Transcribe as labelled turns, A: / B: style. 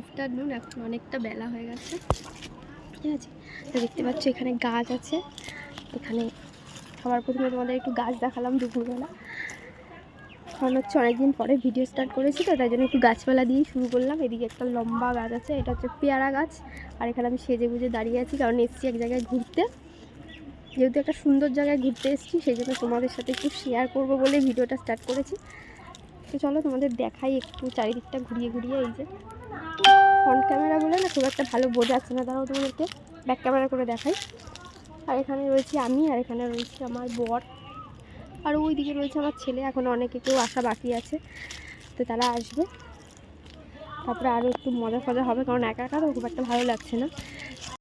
A: Afternoon, এখন অনেকটা বেলা হয়ে গেছে। ঠিক আছে? তো দেখতে পাচ্ছ এখানে গাছ আছে। এখানে সবার প্রথমে তোমাদের একটু গাছ দেখালাম দুপুরবেলা। কারণ হচ্ছে অনেকদিন পরে ভিডিও স্টার্ট করেছি তো, তাই জন্য একটু গাছপালা দিয়েই শুরু করলাম। এদিকে একটা লম্বা গাছ আছে, এটা হচ্ছে পেয়ারা গাছ। আর এখানে আমি সেজে গুজে দাঁড়িয়ে আছি, কারণ এসছি এক জায়গায় ঘুরতে। যেহেতু একটা সুন্দর জায়গায় ঘুরতে এসেছি, সেই জন্য তোমাদের সাথে একটু শেয়ার করব বলে ভিডিওটা স্টার্ট করেছি। তো চলো তোমাদের দেখাই একটু চারিদিকটা ঘুরিয়ে ঘুরিয়ে, এই যে। ফ্রন্ট ক্যামেরা বলে না, খুব একটা ভালো বোঝা যাচ্ছে না তারাও তোমাদেরকে ব্যাক ক্যামেরা করে দেখাই। আর এখানে রয়েছি আমি, আর এখানে রয়েছে আমার বর। আর ওই দিকে রয়েছে আমার ছেলে, এখন অনেকে কেউ আসা বাকি আছে, তো তারা আসবে। তারপরে আরও একটু মজা ফজা হবে, কারণ একা একা তো খুব একটা ভালো লাগছে না।